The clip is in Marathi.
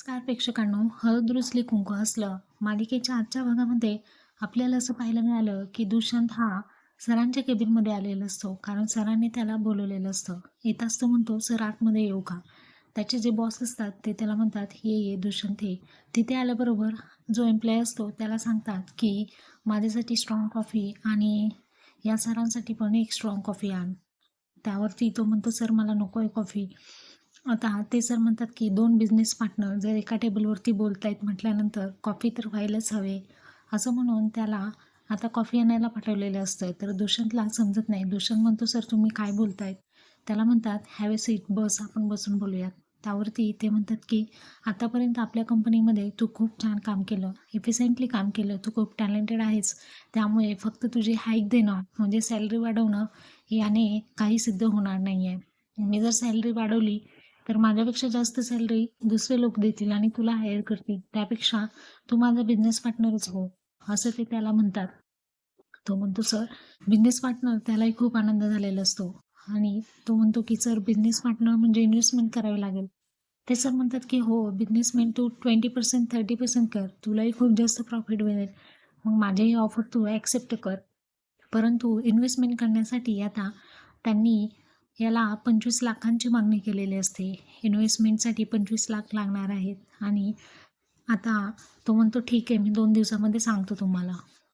नमस्कार प्रेक्षकांनो हळद रुसली कुंकू असलं मालिकेच्या आजच्या भागामध्ये आपल्याला असं पाहायला मिळालं की दुष्यंत हा सरांच्या केबिनमध्ये आलेला असतो. कारण सरांनी त्याला बोलवलेलं असतं. येताच तो म्हणतो सर आतमध्ये येऊ का? त्याचे जे बॉस असतात ते त्याला म्हणतात ये ये दुष्यंत हे तिथे आल्याबरोबर जो एम्प्लॉय असतो त्याला सांगतात की माझ्यासाठी स्ट्रॉंग कॉफी आणि या सरांसाठी पण एक स्ट्रॉंग कॉफी आण. त्यावरती तो म्हणतो सर मला नको आहे कॉफी आता ते सर म्हणतात की दोन बिझनेस पार्टनर जर एका टेबलवरती बोलत आहेत म्हटल्यानंतर कॉफी तर व्हायलाच हवे. असं म्हणून त्याला आता कॉफी आणायला पाठवलेलं असतं. तर दुष्यंतला समजत नाही. दुष्यंत म्हणतो सर तुम्ही काय बोलतायत? त्याला म्हणतात हॅव ए सीट बस आपण बसून बोलूयात. त्यावरती ते म्हणतात की आतापर्यंत आपल्या कंपनीमध्ये तू खूप छान काम केलं. इफिशियंटली काम केलं. तू खूप टॅलेंटेड आहेस. त्यामुळे फक्त तुझी हाईक देणं म्हणजे सॅलरी वाढवणं याने काही सिद्ध होणार नाही आहे मी जर सॅलरी वाढवली तर माझ्यापेक्षा जास्त सॅलरी दुसरे लोक देतील आणि तुला हायर करतील. त्यापेक्षा तू माझा बिझनेस पार्टनरच हो असं ते त्याला म्हणतात. तो म्हणतो सर बिझनेस पार्टनर त्यालाही खूप आनंद झालेला असतो. आणि तो म्हणतो की सर बिझनेस पार्टनर म्हणजे इन्व्हेस्टमेंट करावी लागेल. ते सर म्हणतात की हो बिझनेसमेंट तू ट्वेंटी पर्सेंट थर्टी पर्सेंट कर. तुलाही खूप जास्त प्रॉफिट मिळेल. मग माझे ऑफर तू ॲक्सेप्ट कर. परंतु इन्व्हेस्टमेंट करण्यासाठी आता त्यांनी याला पंचवीस लाखांची मागणी केलेली असते. इन्व्हेस्टमेंटसाठी पंचवीस लाख लागणार आहेत. आणि आता तो म्हणतो ठीक आहे मी दोन दिवसामध्ये सांगतो तुम्हाला.